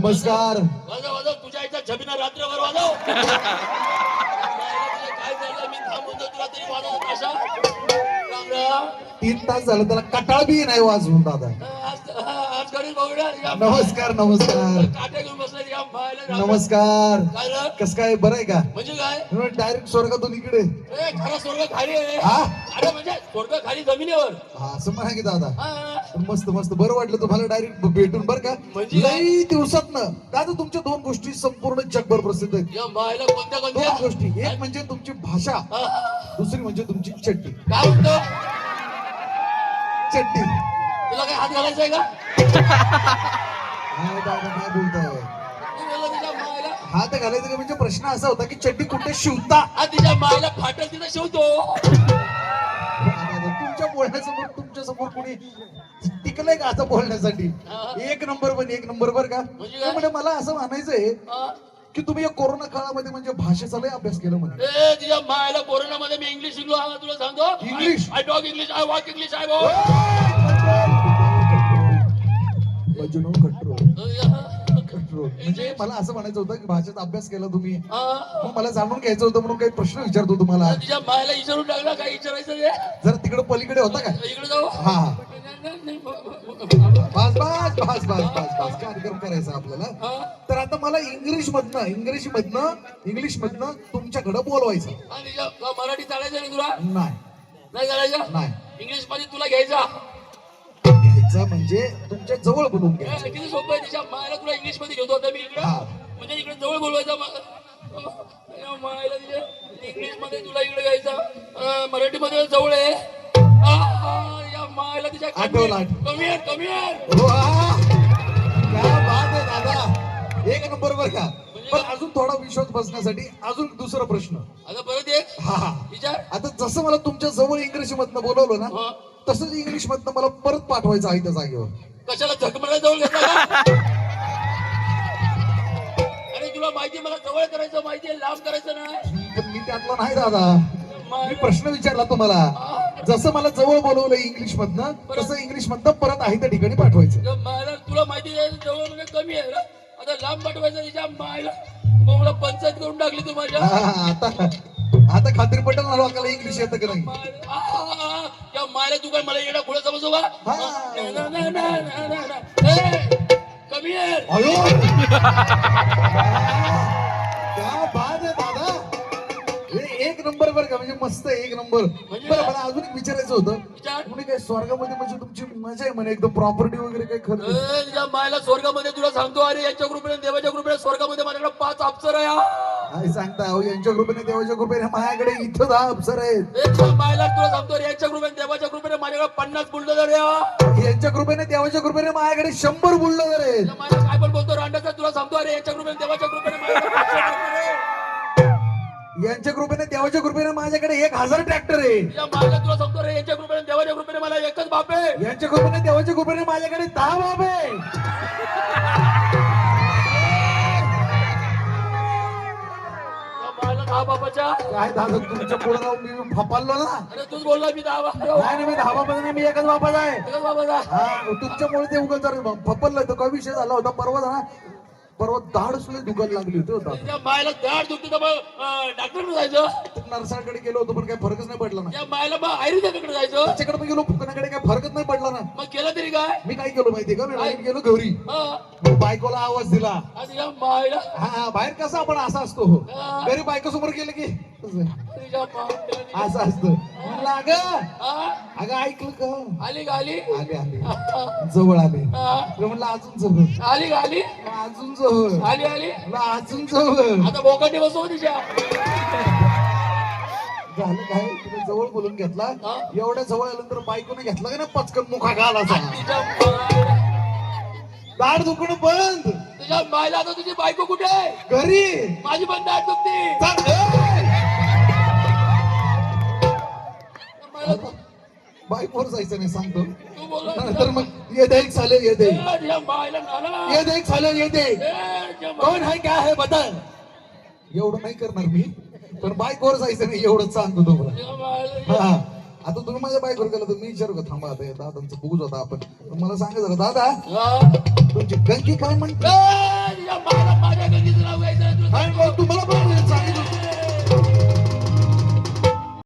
नमस्कार. वाजव वाजव तुझ्या आईचा छबिना रात्रभर वाजव. काय झालं मी थांबून तुला तरी वाजवत अशा? राम राम. तीन तास झालं त्याला कटाळ बी नाही वाजवून दादा. नमस्कार नमस्कार. नमस्कार? कस काय? बरं आहे का? म्हणजे काय? डायरेक्ट स्वर्गातून इकडे. स्वर्ग खाली आहे. हा? अरे म्हणजे स्वर्ग खाली जमिनीवर. हा असं म्हणा की दादा. मस्त मस्त. बरं वाटलं तुम्हाला डायरेक्ट भेटून बरं का? म्हणजे दिवसात ना दादा तुमच्या दोन गोष्टी संपूर्ण जगभर प्रसिद्ध आहेत. या बायला कोणत्या गोष्टी. एक म्हणजे तुमची भाषा. दुसरी म्हणजे तुमची चड्डी. काय म्हणतो? चड्डी. तुला काय हात घालायचा आहे का? काय दादा काय बोलताय. तू बोलला तिच्या मायला. हात घालायचं का म्हणजे प्रश्न असा होता की चड्डी कुठे शिवता? हा तिच्या मायला फाटल तिथं शिवतो. तुमच्या बोलण्यासमोर तुमच्यासमोर कोणी टिकलंय का आता बोलण्यासाठी. एक नंबर पण एक नंबर बर का? म्हणजे काय? म्हणजे मला असं म्हणायचंय हा. की तुम्ही या कोरोना काळामध्ये म्हणजे भाषेचा लय अभ्यास केला म्हणे ए तिच्या मायला कोरोना मध्ये मी इंग्लिश शिकलो हा तुला सांगतो. English? I talk English I walk English I Majnu खट्रो खट्रो म्हणजे मला असं म्हणायचं होतं की भाषेचा अभ्यास केला तुम्ही. मग मला जाणून घ्यायचं होतं म्हणून काही प्रश्न विचारतो तुम्हाला. मायला विचारून टाकला काय विचारायचं रे? जरा तिकडे पलीकडे होता का इकडे जाऊ. हा. बस बस बस बस बस बस. कार्यक्रम करायचा आपल्याला. तर आता मला इंग्लिश मधनं इंग्लिश मधनं इंग्लिश मधनं तुमच्याकडे बोलवायचं. आणि मराठी चालायचं नाही तुला? नाही. नाही चालायचं? नाही. इंग्लिशमध्ये तुला घ्यायचा? घ्यायचं म्हणजे तुमच्या जवळ बोलून घ्यायचं किती सोपं आहे. तिच्या मायला तुला इंग्लिशमध्ये घेतो आता मी इकडे. हा. म्हणजे इकडे जवळ बोलवायचा मा- मायला तिच्या इंग्लिशमध्ये तुला इकडे घ्यायचा. मराठी मध्ये जवळ आहे. आ, आ, या मायला तिच्या आठवलं. कमी आहे कमी आहे. वाह! क्या बात आहे दादा. एक नंबर बर का. पण अजून थोडा विश्वास बसण्यासाठी अजून दुसरा प्रश्न. आता परत एक. हा हा. विचार. आता जसं मला तुमच्या जवळ इंग्रजी मधनं बोलवलं ना हा. तसंच इंग्लिश मधनं मला परत पाठवायचं आहे त्या जागेवर. कशाला झकमला जवळ घेतला का? अरे तुला माहिती मला जवळ करायचं माहिती लांब करायचं पण मी त्यातला नाही दादा. मी प्रश्न विचारला तुम्हाला. जसं मला जवळ बोलवलं इंग्लिश मधनं तसं इंग्लिश मधनं परत आहे त्या ठिकाणी पाठवायचं. तर मला तुला माहिती आहे जवळ म्हणजे कमी आहे ना? आता लांब पाठवायचं तिच्या मायला. मग मला पंचायत करून टाकली तू माझ्या. हा, आता आता खात्री पटेल ना लोकांना इंग्लिश येतं की नाही. मायला- आ, आ, आ, या मायला तू काय मला येणं पुढे समजू का? कमी आहे अयो. क्या बात आहे दादा. हे एक नंबर बर का म्हणजे मस्त आहे, एक नंबर. म्हणजे बरं? मला अजून एक विचारायचं होतं. विचार. तुम्ही काय स्वर्गामध्ये म्हणजे तुमची मजा आहे म्हणे एकदम प्रॉपर्टी वगैरे काही खर्च ए, तुझ्या मायला स्वर्गामध्ये तुला सांगतो अरे यांच्या कृपेने देवाच्या कृपेने स्वर्गामध्ये माझ्याकडे पाच अप्सर आहे हा. काय सांगता? अहो यांच्या कृपेने देवाच्या कृपेने माझ्याकडे इथं दहा अप्सर आहेत. तुला सांगतो अरे यांच्या कृपेने देवाच्या कृपेने माझ्याकडे पन्नास बुलडोजर हा. यांच्या कृपेने देवाच्या कृपेने माझ्याकडे शंभर बुलडोजर आहेत. काय पण बोलतो रांडाचा तुला सांगतो अरे यांच्या कृपेने देवाच्या कृपेने माझ्याकडे आहे. यांच्या कृपेने देवाच्या कृपेने माझ्याकडे एक हजार ट्रॅक्टर आहे. तुझ्या मायला तुला सांगतो अरे यांच्या कृपेने देवाच्या कृपेने मला एकच बाप आहे. यांच्या कृपेने देवाच्या कृपेने माझ्याकडे दहा बाब आहे. काय दादा तुमच्यापुढे राहून मी फपाललो ना. अरे तूच बोलला मी दहा बाप नाही नाही, मी नाही मी एकच आहे. हा तुमच्यामुळे ते उगाच जर फपललं. तर काय विषय झाला होता? परवा ना परवा दाढ सुद्धा दुखायला लागली होती होता तुझ्या मायला दाढ दुखते तर मग डॉक्टर जायचं? नर्साकडे गेलो होतो पण काही फरकच नाही पडला ना. त्या मायला जायचं? त्याच्याकडे मी गेलो फुकण्याकडे काही फरकच नाही पडला ना. मग केलं तरी काय? मी काय केलो माहितीये का? मी बाहेर गेलो घरी. हा. मग बायकोला आवाज दिला. मायला. हा बाहेर कसा आपण असा असतो? घरी बायको समोर गेलं की. तुझ्या मायला असं असतं. म्हणलं अगं हा? अगं ऐकलं का? आली का आली? आले आले. जवळ आले. हा? म्हणलं अजून जवळ. आली का आली? अजून जवळ. आली आली. म्हणलं अजून जवळ. आता बोकाटी बसव तिच्या. झालं काय तिने जवळ बोलून घेतला? एवढ्या जवळ आल्यानंतर बायकोने घेतला का ना पचकन मुखा मायला दाढ दुखणं बंद. तुझ्या मायला आता तुझी बायको कुठे आहे? घरी. माझी पण दाढ दुखती. बायकोवर जायचं नाही सांगतो. तू बोलला नंतर मग ये देख साले ये दे. ये देख साले ये दे. कोण है क्या है बता एवढं नाही करणार मी. पण बाईकवर जायचं नाही एवढंच सांगतो तुम्हाला. आता तुम्ही माझ्या बाईकवर गेला तर मी विचारू का थांबा आता दादांचं बघूच होता आपण. मला सांगा जरा दादा? तुमची गंकी काय म्हणतो? तुम्हाला